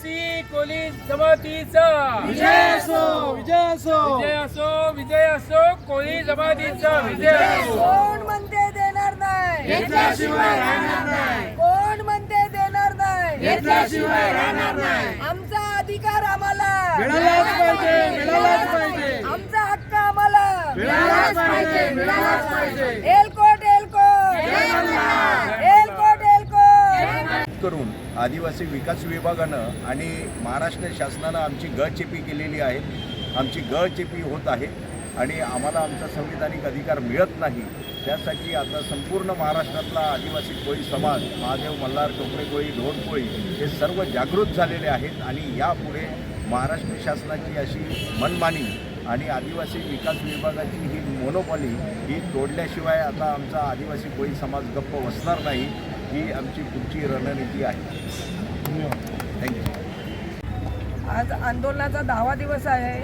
आदिवासी कोळी जमातीचा. विजय असो विजय असो विजय असो विजय असो कोळी जमातीचा विजय असो कोण म्हणते देणार नाही? घेतल्याशिवाय राहणार नाही. कोण म्हणते देणार नाही? घेतल्याशिवाय राहणार नाही. आमचा अधिकार आम्हाला. मिळालाच पाहिजे मिळालाच पाहिजे. आमचा हक्क आम्हाला. मिळालाच पाहिजे मिळालाच पाहिजे. एलकोट एलकोट एलकोट एलकोट करून आदिवासी विकास विभागानं आणि महाराष्ट्र शासनानं आमची गळचेपी केलेली आहे. आमची गळचेपी होत आहे आणि आम्हाला आमचा संविधानिक अधिकार मिळत नाही. त्यासाठी आता संपूर्ण महाराष्ट्रातला आदिवासी कोळी समाज महादेव मल्हार टोपरे कोळी ढोण कोळी हे सर्व जागृत झालेले आहेत आणि यापुढे महाराष्ट्र शासनाची अशी मनमानी आणि आदिवासी विकास विभागाची ही मोनोपॉली ही तोडल्याशिवाय आता आमचा आदिवासी कोळी समाज गप्प बसणार नाही. ही आमची पुढची रणनीती आहे. थँक्यू आज आंदोलनाचा दहावा दिवस आहे.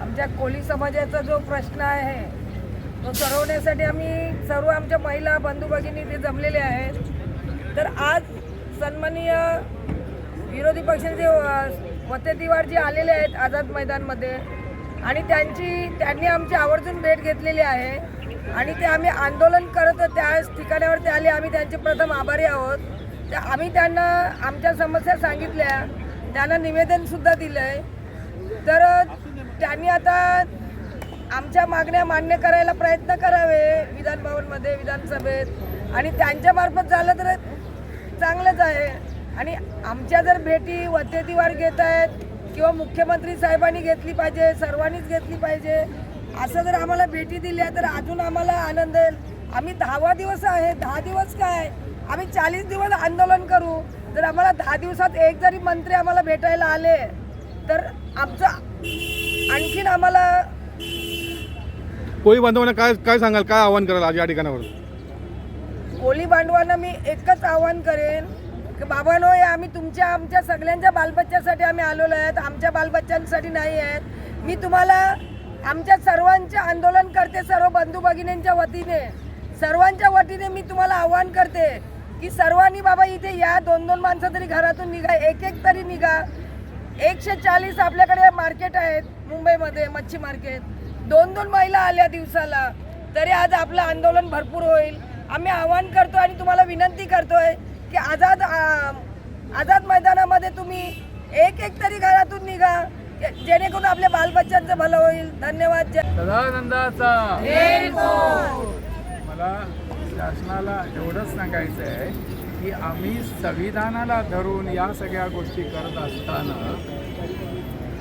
आमच्या कोळी समाजाचा जो प्रश्न आहे तो सोडवण्यासाठी आम्ही सर्व आमच्या महिला बंधू भगिनी ते जमलेले आहेत. तर आज सन्माननीय विरोधी पक्षाचे वते वतेतिवार जे आलेले आहेत आझाद मैदानमध्ये. आणि त्यांची त्यांनी आमची आवर्जून भेट घेतलेली आहे. आणि ते आम्ही आंदोलन करत त्या ठिकाणावर ते आले. आम्ही त्यांचे प्रथम आभारी आहोत. त्या आम्ही त्यांना आमच्या समस्या सांगितल्या. त्यांना निवेदनसुद्धा दिलं आहे तर त्यांनी आता आमच्या मागण्या मान्य करायला प्रयत्न करावे विधान भवनमध्ये विधानसभेत. आणि त्यांच्यामार्फत झालं तर चांगलंच आहे. आणि आमच्या जर भेटी वतेतीवार घेत आहेत किंवा मुख्यमंत्री साहेबांनी घेतली पाहिजे सर्वांनीच घेतली पाहिजे असं जर आम्हाला भेटी दिल्या तर अजून आम्हाला आनंद येईल आम्ही दहावा दिवस आहे. दहा दिवस काय? आम्ही चाळीस दिवस आंदोलन करू. जर आम्हाला दहा दिवसात एक जरी मंत्री आम्हाला भेटायला आले तर आमचं आणखीन आम्हाला कोळी बांधवांना काय काय सांगाल? काय आव्हान कराल आज या ठिकाणावर कोळी बांधवांना मी एकच आवाहन करेन की बाबांनो हे आम्ही तुमच्या आमच्या सगळ्यांच्या बालबच्च्यासाठी आम्ही आलेलो आहेत. आमच्या बालबच्चांसाठी नाही आहेत. मी तुम्हाला आमच्या सर्वांचे आंदोलन करते सर्व बंधू भगिनींच्या वतीने. सर्वांच्या वतीने मी तुम्हाला आवाहन करते की सर्वांनी बाबा इथे या दोन दोन माणसं तरी घरातून निघा एक एक तरी निघा. एकशे चाळीस आपल्याकडे मार्केट आहेत मुंबईमध्ये मच्छी मार्केट दोन दोन महिला आल्या दिवसाला. तरी आज आपलं आंदोलन भरपूर होईल. आम्ही आवाहन करतो आणि तुम्हाला विनंती करतोय की आझाद आझाद मैदानामध्ये तुम्ही एक एक तरी घरातून निघा. जेणेकरून आपल्या बालबच्चांचं भलं होईल. धन्यवाद. जय सदानंदाचा. मला शासनाला एवढंच सांगायचं आहे की आम्ही संविधानाला धरून या सगळ्या गोष्टी करत असताना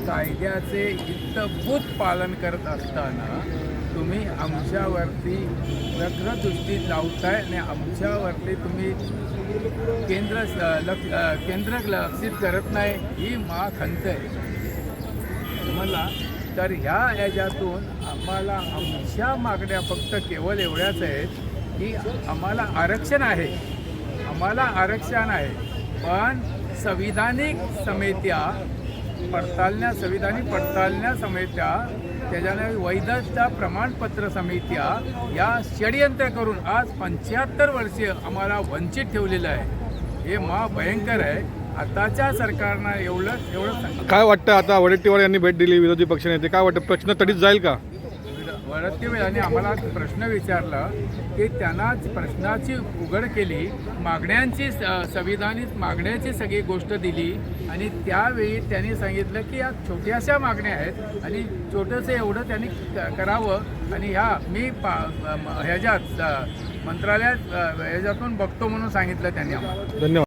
कायद्याचे इतभूत पालन करत असताना तुम्ही आमच्यावरती व्यग्रदृष्टी लावताय आणि आमच्यावरती तुम्ही केंद्र लक्ष केंद्र लक्षित करत नाही ही मा खंत आहे. आम्हाला तर ह्या याच्यातून आम्हाला आमच्या मागण्या फक्त केवळ एवढ्याच आहेत की आम्हाला आरक्षण आहे. आम्हाला आरक्षण आहे. पण संविधानिक समित्या पडताळण्या संविधानिक पडताळण्या समित्या त्याच्याने वैधता प्रमाणपत्र समित्या या षडयंत्र करून आज पंच्याहत्तर वर्षीय आम्हाला वंचित ठेवलेलं आहे. हे मा भयंकर आहे. आताच्या सरकारनं एवढं एवढं काय वाटतं आता वडेट्टीवार यांनी भेट दिली विरोधी पक्षनेते काय वाटतं? प्रश्न तडीत जाईल का? वरती आम्हाला प्रश्न विचारला की त्यांना प्रश्नाची उघड केली मागण्यांची स- संविधानिक मागण्याची सगळी गोष्ट दिली आणि त्यावेळी त्यांनी सांगितलं की या छोट्याशा मागण्या आहेत आणि छोटंसं एवढं त्यांनी क- करावं आणि ह्या मी पा म- ह्याच्यात अ, मंत्रालयात अ, ह्याच्यातून बघतो म्हणून सांगितलं त्यांनी आम्हाला. धन्यवाद.